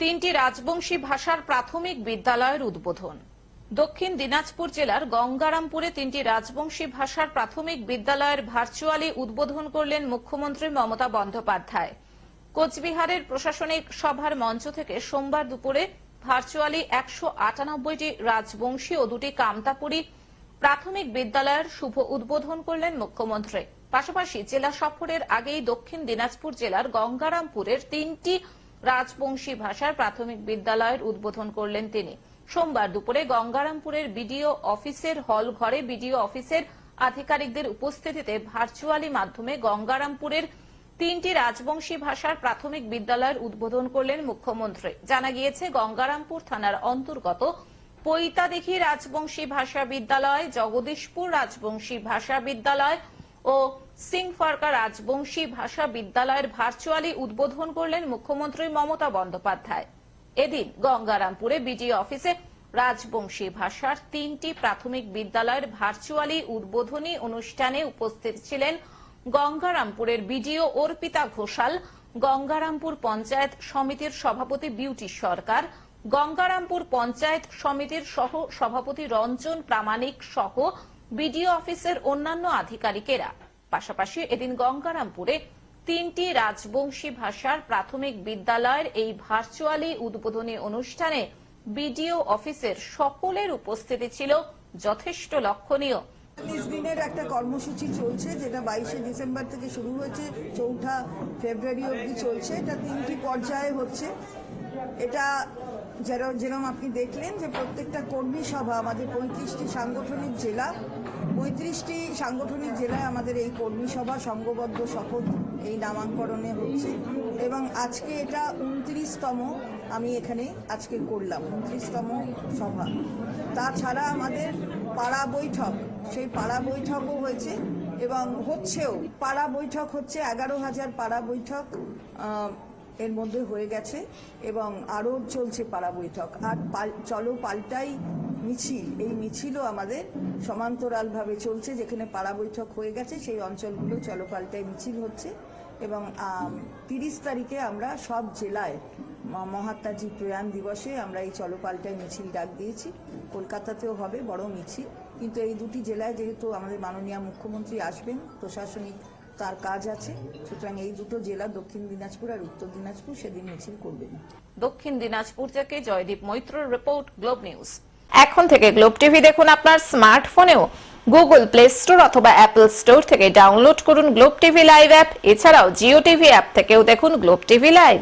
তিনটি রাজবংশী ভাষার প্রাথমিক বিদ্যালয়ের উদ্বোধন। দক্ষিণ দিনাজপুর জেলার গঙ্গারামপুরে তিনটি রাজবংশী ভাষার প্রাথমিক বিদ্যালয়ের ভার্চুয়ালি উদ্বোধন করলেন মুখ্যমন্ত্রী মমতা বন্দ্যোপাধ্যায়। কোচবিহারের প্রশাসনিক সভার মঞ্চ থেকে সোমবার দুপুরে ভার্চুয়ালি একশো আটানব্বইটি রাজবংশী ও দুটি কামতাপুরী প্রাথমিক বিদ্যালয়ের শুভ উদ্বোধন করলেন মুখ্যমন্ত্রী। পাশাপাশি জেলা সফরের আগেই দক্ষিণ দিনাজপুর জেলার গঙ্গারামপুরের তিনটি রাজবংশী ভাষার প্রাথমিক বিদ্যালয়ের উদ্বোধন করলেন তিনি। সোমবার দুপুরে গঙ্গারামপুরের বিডিও অফিসের হল ঘরে বিডিও অফিসের আধিকারিকদের উপস্থিতিতে ভার্চুয়ালি মাধ্যমে গঙ্গারামপুরের তিনটি রাজবংশী ভাষার প্রাথমিক বিদ্যালয়ের উদ্বোধন করলেন মুখ্যমন্ত্রী। জানা গিয়েছে, গঙ্গারামপুর থানার অন্তর্গত পৈতাদিঘি রাজবংশী ভাষা বিদ্যালয়, জগদীশপুর রাজবংশী ভাষা বিদ্যালয় ও সিংফারকা রাজবংশী ভাষা বিদ্যালয়ের ভার্চুয়ালি উদ্বোধন করলেন মুখ্যমন্ত্রী মমতা বন্দ্যোপাধ্যায়। এদিন গঙ্গারামপুরে বিডিও অফিসে রাজবংশী ভাষার তিনটি প্রাথমিক বিদ্যালয়ের ভার্চুয়ালি উদ্বোধনী অনুষ্ঠানে উপস্থিত ছিলেন গঙ্গারামপুরের বিডিও অর্পিতা ঘোষাল, গঙ্গারামপুর পঞ্চায়েত সমিতির সভাপতি বিউটি সরকার, গঙ্গারামপুর পঞ্চায়েত সমিতির সহ সভাপতি রঞ্জন প্রামাণিক সহ বিডিও অফিসের অন্যান্য আধিকারিকেরা। পাশাপাশি এদিন গঙ্গারামপুরে তিনটি রাজবংশী ভাষার প্রাথমিক বিদ্যালয়ের এই ভার্চুয়ালি উদ্বোধনী অনুষ্ঠানে বিডিও অফিসের সকলের উপস্থিতি ছিল যথেষ্ট লক্ষণীয়। দিনের একটা কর্মসূচি চলছে, যেটা বাইশে ডিসেম্বর থেকে শুরু হয়েছে, চৌঠা ফেব্রুয়ারি অবধি চলছে। এটা তিনটি পর্যায়ে হচ্ছে। এটা যেরকম আপনি দেখলেন যে প্রত্যেকটা কর্মী সভা, আমাদের পঁয়ত্রিশটি সাংগঠনিক জেলা পঁয়ত্রিশটি সাংগঠনিক জেলায় আমাদের এই কর্মী সভা, সংঘবদ্ধ শপথ এই নামাঙ্করণে হচ্ছে এবং আজকে এটা উনত্রিশতম আমি এখানে আজকে করলাম, উনত্রিশতম সভা। তাছাড়া আমাদের পাড়া বৈঠক, সেই পাড়া বৈঠকও হয়েছে এবং হচ্ছেও, পাড়া বৈঠক হচ্ছে এগারো হাজার পাড়া বৈঠক এর মধ্যে হয়ে গেছে এবং আরও চলছে পাড়া বৈঠক। আর চলো পাল্টাই মিছিল। এই মিছিলও আমাদের সমান্তরালভাবে চলছে। যেখানে পাড়া বৈঠক হয়ে গেছে, সেই অঞ্চলগুলো চলো পাল্টাই মিছিল হচ্ছে এবং তিরিশ তারিখে আমরা সব জেলায় মহাত্মাজি প্রয়াণ দিবসে আমরা এই চলো পাল্টাই মিছিল ডাক দিয়েছি। কলকাতাতেও হবে বড় মিছিল। কিন্তু এই দুটি জেলায় যেহেতু আমাদের মাননীয় মুখ্যমন্ত্রী আসবেন, প্রশাসনিক তার কাজ আছে। সুতরাং এই দুটো জেলা, দক্ষিণ দিনাজপুর আর উত্তর দিনাজপুর, সেদিন মিছিল করবেন দক্ষিণ দিনাজপুর থেকে জয়দীপ মৈত্রর রিপোর্ট গ্লোব নিউজ এখন থেকে গ্লোব টিভি দেখুন আপনার স্মার্টফোনেও গুগল প্লে স্টোর অথবা অ্যাপল স্টোর থেকে ডাউনলোড করুন গ্লোব টিভি লাইভ অ্যাপ এছাড়াও জিও টিভি অ্যাপ থেকেও দেখুন গ্লোব টিভি লাইভ